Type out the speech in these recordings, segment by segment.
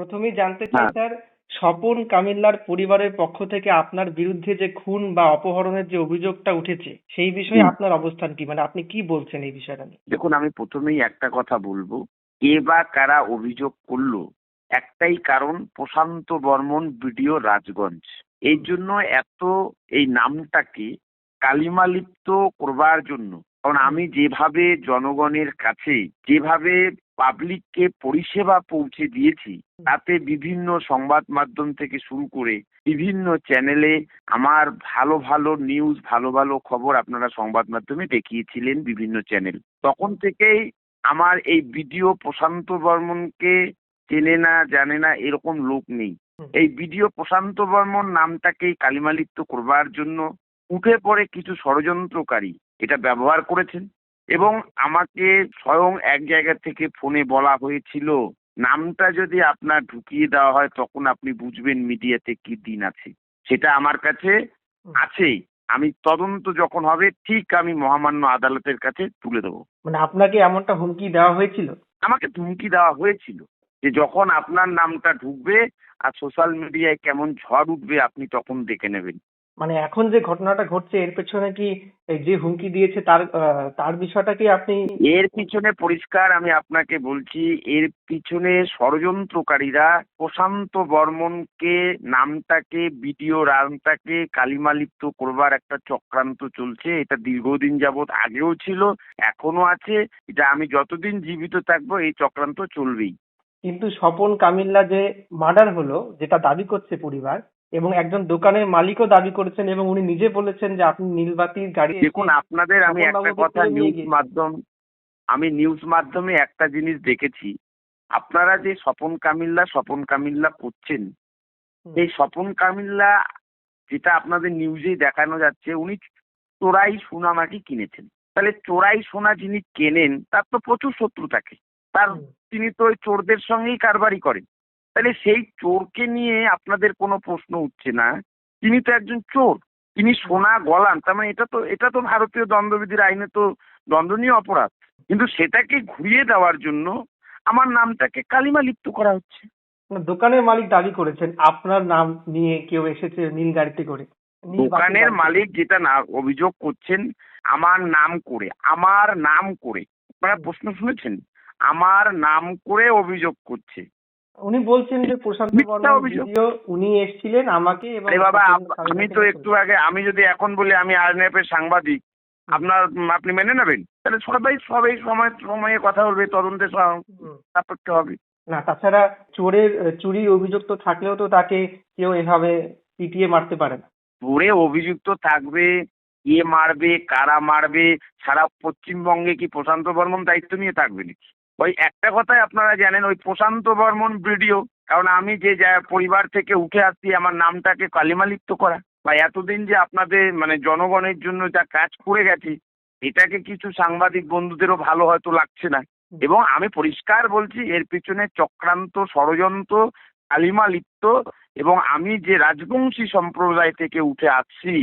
প্রথমেই জানতে চাই হ্যাঁ। স্যার স্বপন কামিল্লার পরিবারের পক্ষ থেকে আপনার বিরুদ্ধে যে খুন বা অপহরণের যে অভিযোগটা উঠেছে সেই বিষয়ে আপনার অবস্থান কি? মানে আপনি কি বলছেন এই বিষয়টা নিয়ে? দেখুন আমি প্রথমেই একটা কথা বলব কে বা কারা অভিযোগ করল একটাই কারণ প্রশান্ত বর্মন বিডিও রাজগঞ্জ। এই জন্য এত এই নামটাকে কালিমালিপ্ত করবার জন্য কারণ আমি যেভাবে জনগণের কাছে যেভাবে পাবলিককে পরিষেবা পৌঁছে দিয়েছি তাতে বিভিন্ন সংবাদ মাধ্যম থেকে শুরু করে বিভিন্ন চ্যানেলে আমার ভালো ভালো নিউজ ভালো ভালো খবর আপনারা সংবাদ মাধ্যমে দেখিয়েছিলেন বিভিন্ন চ্যানেল তখন থেকেই আমার এই ভিডিও প্রশান্ত বর্মনকে চেনে না জানে না এরকম লোক নেই। এই ভিডিও প্রশান্ত বর্মন নামটাকেই কালিমালিপ্ত করবার জন্য উঠে পড়ে কিছু ষড়যন্ত্রকারী এটা ব্যবহার করেছেন। এবং আমাকে স্বয়ং এক জায়গা থেকে ফোনে বলা হয়েছিল নামটা যদি আপনার ঢুকিয়ে দেওয়া হয় তখন আপনি বুঝবেন মিডিয়াতে কি দিন আছে। সেটা আমার কাছে আছেই। আমি তদন্ত যখন হবে ঠিক আমি মহামান্য আদালতের কাছে তুলে দেবো। মানে আপনাকে এমনটা হুমকি দেওয়া হয়েছিল? আমাকে হুমকি দেওয়া হয়েছিল যে যখন আপনার নামটা ঢুকবে আর সোশ্যাল মিডিয়ায় কেমন ঝড় উঠবে আপনি তখন দেখে নেবেন। মানে এখন যে ঘটনাটা ঘটছে এর পেছনে কি যে হুমকি দিয়েছে তার তার বিষয়টা কি আপনি এর পিছনে পরিষ্কার আমি আপনাকে বলছি এর পিছনে ষড়যন্ত্রকারীরা প্রশান্ত বর্মনকে নামটাকে ভিডিও রামটাকে কালিমালিপ্ত করবার একটা চক্রান্ত চলছে। এটা দীর্ঘদিন যাবৎ আগেও ছিল এখনও আছে। এটা আমি যতদিন জীবিত থাকব এই চক্রান্ত চলবেই। কিন্তু স্বপন কামিল্লা যে মার্ডার হলো যেটা দাবি করছে পরিবার এবং একজন দোকানের মালিকও দাবি করেছেন এবং উনি নিজে বলেছেন যে আপনি নীলবাতির গাড়ি দেখুন আপনাদের আমি একটা কথা নিউজ মাধ্যম আমি নিউজ মাধ্যমে একটা জিনিস দেখেছি। আপনারা যে স্বপন কামিল্লা স্বপন কামিল্লা করছেন এই স্বপন কামিল্লা যেটা আপনাদের নিউজেই দেখানো যাচ্ছে উনি চোরাই সোনা নাকি কিনেছেন। তাহলে চোরাই সোনা যিনি কেনেন তার তো প্রচুর শত্রু থাকে। তার তিনি তো ওই চোরদের সঙ্গেই কারবারি করেন। তাহলে সেই চোরকে নিয়ে আপনাদের কোনো প্রশ্ন উঠছে না। তিনি তো একজন চোর। তিনি সোনা গলান তার মানে এটা তো এটা তো ভারতীয় দণ্ডবিধির আইনে তো দণ্ডনীয় অপরাধ। কিন্তু সেটাকে ঘুরিয়ে দেওয়ার জন্য আমার নামটাকে কালিমা লিপ্ত করা হচ্ছে। মানে দোকানের মালিক দাবি করেছেন আপনার নাম নিয়ে কেউ এসেছে নীল গাড়িতে করে। দোকানের মালিক যেটা না অভিযোগ করছেন আমার নাম করে আমার নাম করে। আপনারা প্রশ্ন শুনেছেন? আমার নাম করে অভিযোগ করছে। উনি বলছেন যে প্রশান্ত অভিযোগ। ভিডিও উনি এসেছিলেন আমাকে এবং বাবা আমি তো একটু আগে আমি যদি এখন বলি আমি আরএনএফ এর সাংবাদিক আপনার আপনি মেনে নেবেন? তাহলে সবাই সবাই সময় সময়ে কথা বলবে তদন্তে। সাপেক্ষ হবে। না তাছাড়া চোরের চুরি অভিযুক্ত থাকলেও তো তাকে কেউ এভাবে পিটিয়ে মারতে পারে না। চোরে অভিযুক্ত থাকবে কে মারবে কারা মারবে সারা পশ্চিমবঙ্গে কি প্রশান্ত বর্মন দায়িত্ব নিয়ে থাকবে নাকি? ওই একটা কথাই আপনারা জানেন ওই প্রশান্ত বর্মন ভিডিও কারণ আমি যে যা- পরিবার থেকে উঠে আসছি আমার নামটাকে কালিমালিপ্ত করা বা এতদিন যে আপনাদের মানে জনগণের জন্য যা কাজ করে গেছি এটাকে কিছু সাংবাদিক বন্ধুদেরও ভালো হয়তো লাগছে না। এবং আমি পরিষ্কার বলছি এর পিছনে চক্রান্ত ষড়যন্ত্র কালিমা লিপ্ত এবং আমি যে রাজবংশী সম্প্রদায় থেকে উঠে আসছি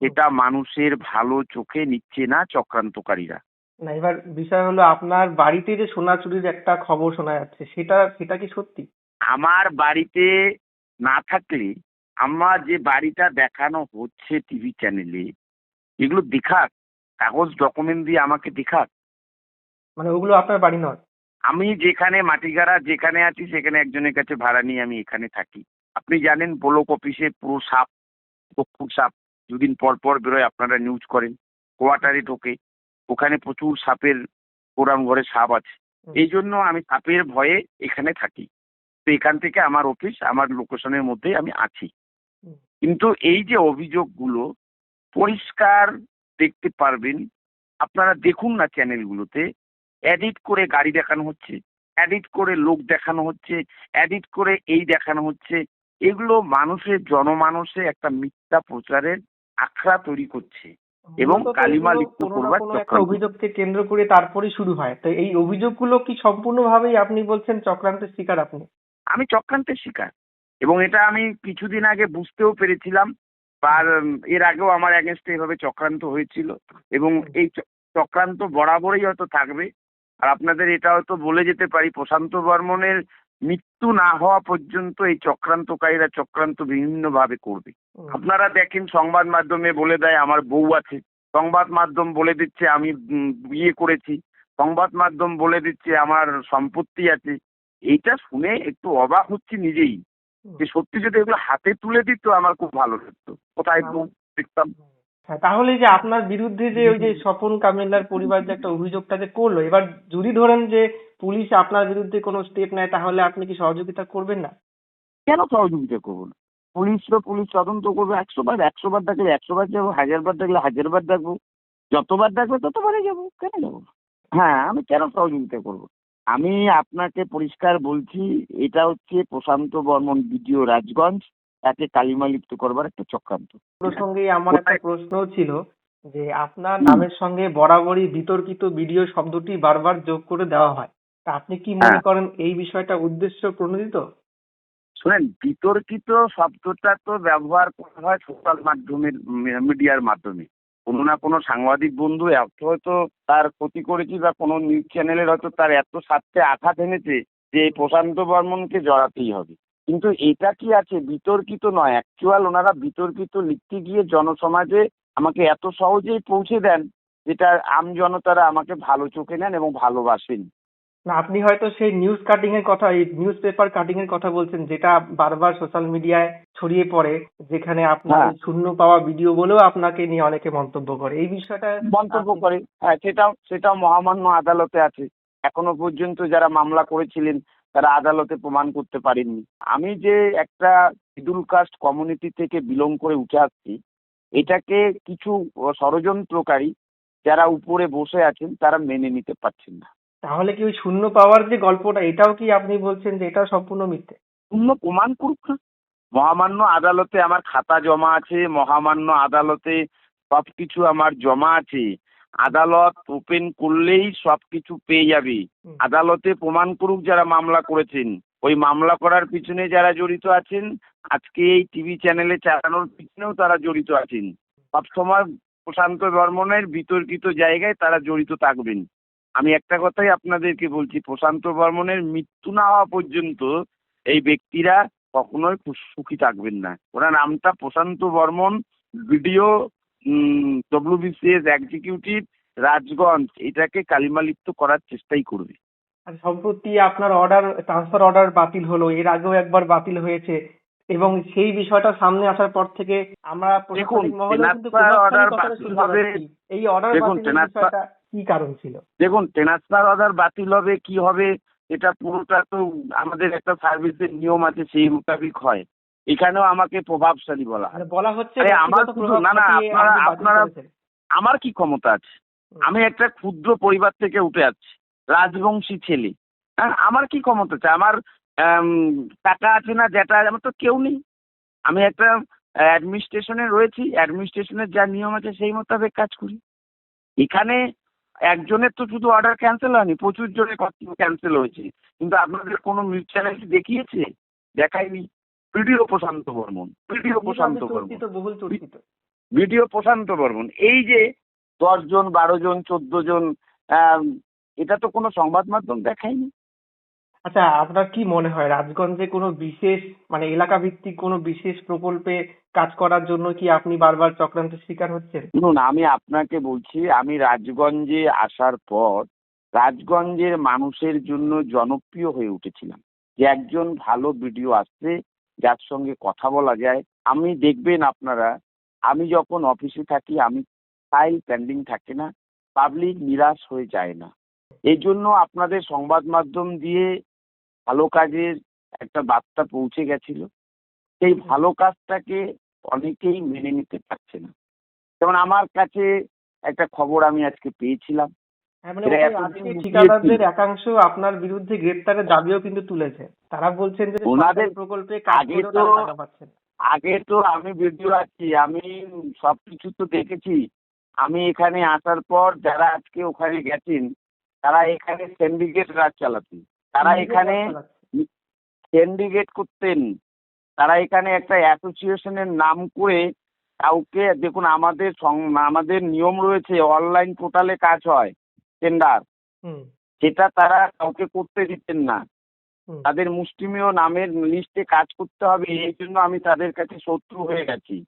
এটা মানুষের ভালো চোখে নিচ্ছে না চক্রান্তকারীরা। না এবার বিষয় হলো আপনার বাড়িতে যে সোনা চুরির একটা খবর শোনা যাচ্ছে সেটা সেটা কি সত্যি? আমার বাড়িতে না থাকলে আমার যে বাড়িটা দেখানো হচ্ছে টিভি চ্যানেলে এগুলো দেখাক কাগজ ডকুমেন্ট দিয়ে আমাকে দেখাক। মানে ওগুলো আপনার বাড়ি নয়? আমি যেখানে মাটিগাড়া যেখানে আছি সেখানে একজনের কাছে ভাড়া নিয়ে আমি এখানে থাকি। আপনি জানেন ব্লক অফিসে পুরো সাপ চক্ষু সাপ দুদিন পর পর বেরোয় আপনারা নিউজ করেন কোয়ার্টারে ঢোকে। ওখানে প্রচুর সাপের কোরাম ঘরে সাপ আছে। এই জন্য আমি সাপের ভয়ে এখানে থাকি। তো এখান থেকে আমার অফিস আমার লোকেশনের মধ্যে আমি আছি। কিন্তু এই যে অভিযোগগুলো পরিষ্কার দেখতে পারবেন আপনারা দেখুন না চ্যানেলগুলোতে এডিট করে গাড়ি দেখানো হচ্ছে এডিট করে লোক দেখানো হচ্ছে এডিট করে এই দেখানো হচ্ছে এগুলো মানুষের জনমানসে একটা মিথ্যা প্রচারের আখড়া তৈরি করছে। এবং কালিমা লিপ্ত করবার চক্রান্ত। অভিযোগকে কেন্দ্র করে তারপরেই শুরু হয়। তো এই অভিযোগগুলো কি সম্পূর্ণভাবেই আপনি বলছেন চক্রান্তের শিকার আপনি? আমি চক্রান্তের শিকার। এবং এটা আমি কিছুদিন আগে বুঝতেও পেরেছিলাম আর এর আগেও আমার অ্যাগেনস্টে এভাবে চক্রান্ত হয়েছিল। এবং এই চক্রান্ত বরাবরই হয়তো থাকবে। আর আপনাদের এটা হয়তো বলে যেতে পারি প্রশান্ত বর্মনের মৃত্যু না হওয়া পর্যন্ত এই চক্রান্তকারীরা চক্রান্ত বিভিন্নভাবে করবে। আপনারা দেখেন সংবাদ মাধ্যমে বলে দেয় আমার বউ আছে। সংবাদ মাধ্যম বলে দিচ্ছে আমি বিয়ে করেছি। সংবাদ মাধ্যম বলে দিচ্ছে আমার সম্পত্তি আছে। এইটা শুনে একটু অবাক হচ্ছি নিজেই। যে সত্যি যদি এগুলো হাতে তুলে দিত আমার খুব ভালো লাগতো। কোথায় দেখতাম? হ্যাঁ, তাহলে যে আপনার বিরুদ্ধে যে ওই যে স্বপন কামিল্লার পরিবার যে একটা অভিযোগটা যে করল এবার যদি ধরেন যে পুলিশ আপনার বিরুদ্ধে কোনো স্টেপ নেয় তাহলে আপনি কি সহযোগিতা করবেন না? কেন সহযোগিতা করব না? পুলিশ তো পুলিশ তদন্ত করবে। একশো বার একশো বার ডাকলে একশো বার যাব হাজার বার ডাকলে হাজার বার ডাকবো যতবার ডাকবে ততবারে যাব। কেন যাব? হ্যাঁ আমি কেন সহযোগিতা করব? আমি আপনাকে পরিষ্কার বলছি এটা হচ্ছে প্রশান্ত বর্মন বিডিও রাজগঞ্জ তাকে কালিমা লিপ্ত করবার একটা চক্রান্ত। প্রসঙ্গে আমার একটা প্রশ্ন ছিল যে আপনার নামের সঙ্গে বরাবরই বিতর্কিত ভিডিও শব্দটি বারবার যোগ করে দেওয়া হয়। তা আপনি কি মনে হ্যাঁ। করেন এই বিষয়টা উদ্দেশ্য প্রণোদিত? শোনেন, বিতর্কিত শব্দটা তো ব্যবহার করা হয় সোশ্যাল মাধ্যমের মিডিয়ার মাধ্যমে। কোনো না কোনো সাংবাদিক বন্ধু এত হয়তো তার ক্ষতি করেছি বা কোনো নিউজ চ্যানেলের হয়তো তার এত স্বার্থে আঘাত এনেছে যে প্রশান্ত বর্মনকে জড়াতেই হবে। কিন্তু এটা কি আছে? বিতর্কিত নয়। অ্যাকচুয়াল ওনারা বিতর্কিত লিখতে গিয়ে জনসমাজে আমাকে এত সহজেই পৌঁছে দেন যেটা আম জনতারা আমাকে ভালো চোখে নেন এবং ভালোবাসেন। না আপনি হয়তো সেই নিউজ কাটিং এর কথা এই নিউজ পেপার কাটিং এর কথা বলছেন যেটা বারবার সোশ্যাল মিডিয়ায় ছড়িয়ে পড়ে যেখানে আপনার হ্যাঁ। শূন্য পাওয়া ভিডিও বলেও আপনাকে নিয়ে অনেকে মন্তব্য করে। এই বিষয়টা মন্তব্য করে। হ্যাঁ সেটাও সেটাও মহামান্য আদালতে আছে। এখনও পর্যন্ত যারা মামলা করেছিলেন তারা আদালতে প্রমাণ করতে পারেননি। আমি যে একটা শিডিউল কাস্ট কমিউনিটি থেকে বিলং করে উঠে আসছি এটাকে কিছু ষড়যন্ত্রকারী যারা উপরে বসে আছেন তারা মেনে নিতে পারছেন না। তাহলে কি ওই শূন্য পাওয়ার যে গল্পটা এটাও কি আপনি বলছেন যে এটাও সম্পূর্ণ মিথ্যে? পূর্ণ প্রমাণ করুক না। মহামান্য আদালতে আমার খাতা জমা আছে মহামান্য আদালতে সব কিছু আমার জমা আছে। আদালত ওপেন করলেই সব কিছু পেয়ে যাবে। আদালতে প্রমাণ করুক যারা মামলা করেছেন। ওই মামলা করার পিছনে যারা জড়িত আছেন আজকে এই টিভি চ্যানেলে চালানোর পিছনেও তারা জড়িত আছেন। সবসময় প্রশান্ত বর্মনের বিতর্কিত জায়গায় তারা জড়িত থাকবেন। আমি একটা কথাই আপনাদেরকে বলছি প্রশান্ত বর্মনের মৃত্যু না হওয়া পর্যন্ত এই ব্যক্তিরা কখনোই সুখী থাকবেন না। ওনার নামটা Prashant Barman BDO WBCS executive Rajganj. এটাকে কালিমালিপ্ত করার চেষ্টাই করবে। সম্প্রতি আপনার অর্ডার ট্রান্সফার অর্ডার বাতিল হলো এর আগেও একবার বাতিল হয়েছে। এবং সেই বিষয়টা সামনে আসার পর থেকে আমরা দেখুন। এই অর্ডার কি কারণ ছিল? দেখুন ট্রান্সফার অর্ডার বাতিল হবে কি হবে এটা পুরোটা তো আমাদের একটা সার্ভিসের নিয়ম আছে সেই মোতাবিক হয়। এখানেও আমাকে প্রভাবশালী বলা হয়। মানে বলা হচ্ছে আমার না, না, আপনারা- আপনারা- আমার কি ক্ষমতা আছে? আমি একটা ক্ষুদ্র পরিবার থেকে উঠে আসছি রাজবংশী ছেলে। হ্যাঁ আমার কি ক্ষমতা আছে? আমার টাকা আছে না যেটা আছে, আমার তো কেউ নেই। আমি একটা অ্যাডমিনিস্ট্রেশনে রয়েছি অ্যাডমিনিস্ট্রেশনের যা নিয়ম আছে সেই মোতাবেক কাজ করি। এখানে একজনের তো শুধু অর্ডার ক্যান্সেল হয়নি প্রচুর জনের ক্যান্সেল হয়েছে। কিন্তু আপনাদের কোনো নিউজ চ্যানেল কি দেখিয়েছে? দেখায়নি। BDO Prashant Barman BDO Prashant Barman. BDO Prashant Barman এই যে দশজন বারো জন চোদ্দ জন এটা তো কোনো সংবাদ মাধ্যম দেখায়নি। আচ্ছা আপনার কি মনে হয়? রাজগঞ্জে কোনো বিশেষ মানে এলাকা ভিত্তিক কোনো বিশেষ প্রকল্পে কাজ করার জন্য কি আপনি বারবার চক্রান্তের শিকার হচ্ছেন? শুনুন আমি আপনাকে বলছি, আমি রাজগঞ্জে আসার পর রাজগঞ্জের মানুষের জন্য জনপ্রিয় হয়ে উঠেছিলাম। যে একজন ভালো ভিডিও আসছে, যার সঙ্গে কথা বলা যায়। আমি দেখবেন আপনারা, আমি যখন অফিসে থাকি, আমি ফাইল পেন্ডিং থাকে না, পাবলিক নিরাশ হয়ে যায় না। এই জন্য আপনাদের সংবাদ মাধ্যম দিয়ে ভালো কাজের একটা বার্তা পৌঁছে গেছিল। সেই ভালো কাজটাকে অনেকেই মেনে নিতে পারছে না। যেমন আমার কাছে একটা খবর আমি আজকে পেয়েছিলাম। হ্যাঁ মানে ঠিকাদারদের একাংশ আপনার বিরুদ্ধে গ্রেপ্তারের দাবিও কিন্তু তুলেছে। তারা বলছেন যে ওনাদের প্রকল্পে আগে তো-। আগে তো আমি ভিডিও আছি আমি সব কিছু তো দেখেছি। আমি এখানে আসার পর যারা আজকে ওখানে গেছেন তারা এখানে সিন্ডিকেট রাজ চালাতেন। তারা এখানে রাস্তা সিন্ডিকেট করতেন। তারা এখানে একটা অ্যাসোসিয়েশনের নাম করে কাউকে দেখুন আমাদের সং- আমাদের নিয়ম রয়েছে অনলাইন পোর্টালে কাজ হয় টেন্ডার সেটা তারা কাউকে করতে দিতেন না। তাদের মুষ্টিমেয় নামের লিস্টে কাজ করতে হবে এই জন্য আমি তাদের কাছে শত্রু হয়ে গেছি।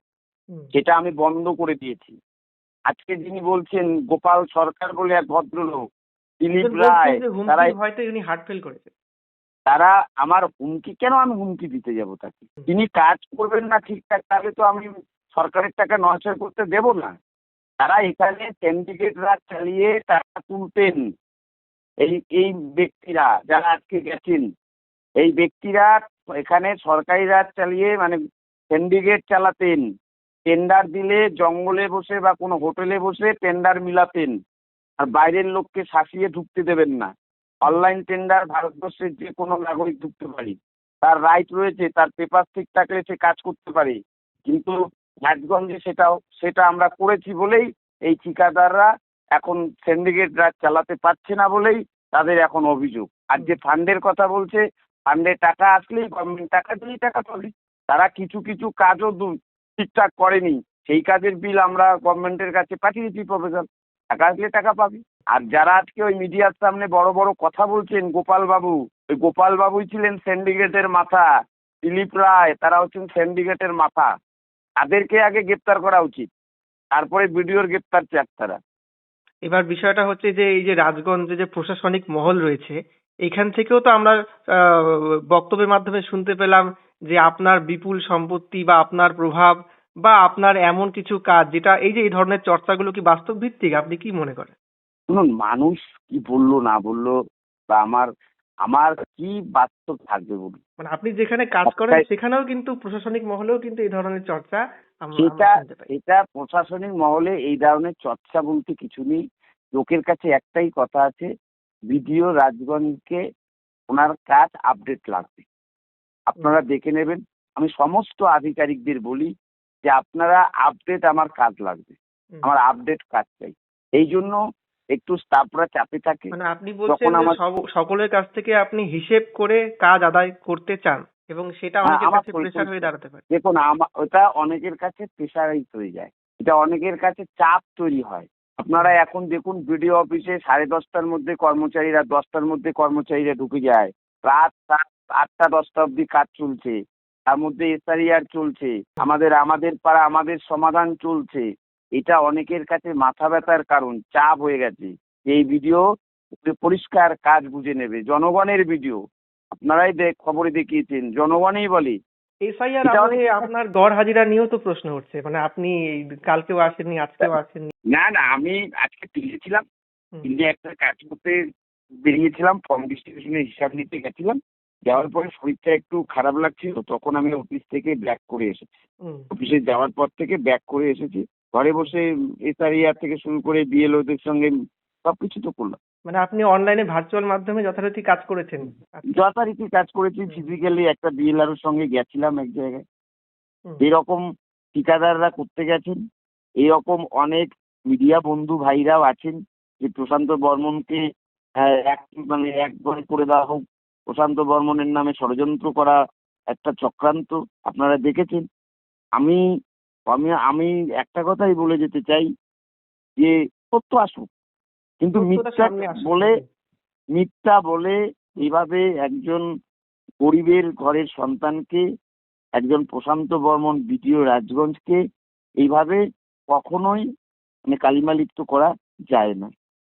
সেটা আমি বন্ধ করে দিয়েছি। আজকে যিনি বলছেন গোপাল সরকার বলে এক ভদ্রলোক দিলীপ রায় তারা ভয়তে উনি হার্ট ফেল করেছে তারা আমার হুমকি কেন আমি হুমকি দিতে যাব তাকে? তিনি কাজ করবেন না ঠিকঠাক তাহলে তো আমি সরকারের টাকা নয়ছয় করতে দেব না। তারা এখানে রাজ চালিয়ে টাকা তুলতেন। এই এই ব্যক্তিরা যারা আজকে গেছেন এই ব্যক্তিরা এখানে সরকারি রাজ চালিয়ে মানে সিন্ডিকেট চালাতেন। টেন্ডার দিলে জঙ্গলে বসে বা কোনো হোটেলে বসে টেন্ডার মিলাতেন। আর বাইরের লোককে শাসিয়ে ঢুকতে দেবেন না। অনলাইন টেন্ডার ভারতবর্ষের যে কোনো নাগরিক ঢুকতে পারে। তার রাইট রয়েছে, তার পেপার ঠিক থাকলে সে কাজ করতে পারে। কিন্তু রাজগঞ্জে সেটাও, সেটা আমরা করেছি বলেই এই ঠিকাদাররা এখন সিন্ডিকেট রাজ চালাতে পারছে না বলেই তাদের এখন অভিযোগ। আর যে ফান্ডের কথা বলছে, ফান্ডে টাকা আসলেই গভর্নমেন্ট টাকা দিলেই টাকা পাবে। তারা কিছু কিছু কাজও ঠিকঠাক করেনি। সেই কাজের বিল আমরা গভর্নমেন্টের কাছে পাঠিয়েছি প্রফেসর টাকা আসলে টাকা পাবে। আর যারা আজকে ওই মিডিয়ার সামনে বড় বড় কথা বলছেন গোপাল বাবু ওই গোপাল বাবুই ছিলেন সিন্ডিকেটের মাথা, দিলীপ রায়, তারা হচ্ছেন সিন্ডিকেটের মাথা। তাদেরকে আগে গ্রেপ্তার করা উচিত। তারপরে বিডিওর গ্রেপ্তার চাক তারা। এবার বিষয়টা হচ্ছে যে, এই যে রাজগঞ্জে যে প্রশাসনিক মহল রয়েছে, এখান থেকেও তো আমরা বক্তব্যের মাধ্যমে শুনতে পেলাম যে আপনার বিপুল সম্পত্তি বা আপনার প্রভাব বা আপনার এমন কিছু কাজ যেটা এই যে এই ধরনের চর্চাগুলো কি বাস্তব ভিত্তিক আপনি কি মনে করেন? শুনুন মানুষ কি বলল না বলল বা আমার আমার কি বাস্তব থাকবে বলুন। মানে আপনি যেখানে কাজ করেন সেখানেও কিন্তু প্রশাসনিক মহলেও কিন্তু এই ধরনের চর্চা সেটা পাই। এটা প্রশাসনিক মহলে এই ধরনের চর্চা বলতে কিছু নেই। লোকের কাছে একটাই কথা আছে বিডিও রাজগঞ্জকে ওনার কাজ আপডেট লাগবে। আপনারা দেখে নেবেন। আমি সমস্ত আধিকারিকদের বলি যে আপনারা আপডেট আমার কাজ লাগবে। আমার আপডেট কাজ চাই। এই জন্য একটু স্টাফরা চাপে থাকে। মানে আপনি বলছেন সকলের কাছ থেকে আপনি হিসেব করে কাজ আদায় করতে চান এবং সেটা হ্যাঁ, অনেকের কাছে পরি- প্রেশার হয়ে দাঁড়াতে পারে। দেখুন ওটা অনেকের কাছে প্রেশারাইজ হয়ে যায়। এটা অনেকের কাছে চাপ তৈরি হয়। আপনারা এখন দেখুন বিডিও অফিসে সাড়ে দশটার মধ্যে কর্মচারীরা দশটার মধ্যে কর্মচারীরা ঢুকে যায়। রাত রাত আটটা দশটা অবধি কাজ চলছে। তার মধ্যে এসআরিআর চলছে। আমাদের আমাদের পাড়া আমাদের সমাধান চলছে। এটা অনেকের কাছে মাথা ব্যথার কারণ চাপ হয়ে গেছে। এই ভিডিও পরিষ্কার কাজ বুঝে নেবে। জনগণের ভিডিও। আপনারাই দেখ খবরে দেখিয়েছেন। জনগণই বলে। এসআইআর আমলে আপনার গড় হাজিরা নিয়েও তো প্রশ্ন উঠছে। মানে আপনি কালকেও আসেননি আজকেও আসেননি। না না আমি আজকে দিল্লি হুম, দিল্লি একটা কাজ করতে বেরিয়েছিলাম ফর্ম ডিস্ট্রিবিউশনের হিসাব নিতে গেছিলাম। যাওয়ার পরে শরীরটা একটু খারাপ লাগছিল তখন আমি অফিস থেকে ব্যাক করে এসেছি। অফিসে যাওয়ার পর থেকে ব্যাক করে এসেছি। ঘরে বসে এসআরিআর থেকে শুরু করে বিএলওদের সঙ্গে সবকিছু তো করলাম। মানে আপনি অনলাইনে ভার্চুয়াল মাধ্যমে যথারীতি কাজ করেছেন? আচ্ছা, যথারীতি কাজ করেছি ফিজিক্যালি একটা বিএলআর সঙ্গে গেছিলাম এক জায়গায়। এরকম ঠিকাদাররা করতে গেছেন। এরকম অনেক মিডিয়া বন্ধু ভাইরাও আছেন যে প্রশান্ত বর্মনকে আহ, এক মানে একবার করে দেওয়া হোক প্রশান্ত বর্মনের নামে ষড়যন্ত্র করা একটা চক্রান্ত আপনারা দেখেছেন? আমি আমি আমি একটা কথাই বলে যেতে চাই যে সত্য আসুক কিন্তু মিথ্যা বলে মিথ্যা বলে এইভাবে একজন গরিবের ঘরের সন্তানকে একজন প্রশান্ত বর্মন বিটিও রাজগঞ্জকে এইভাবে কখনোই মানে কালিমালিপ্ত করা যায় না।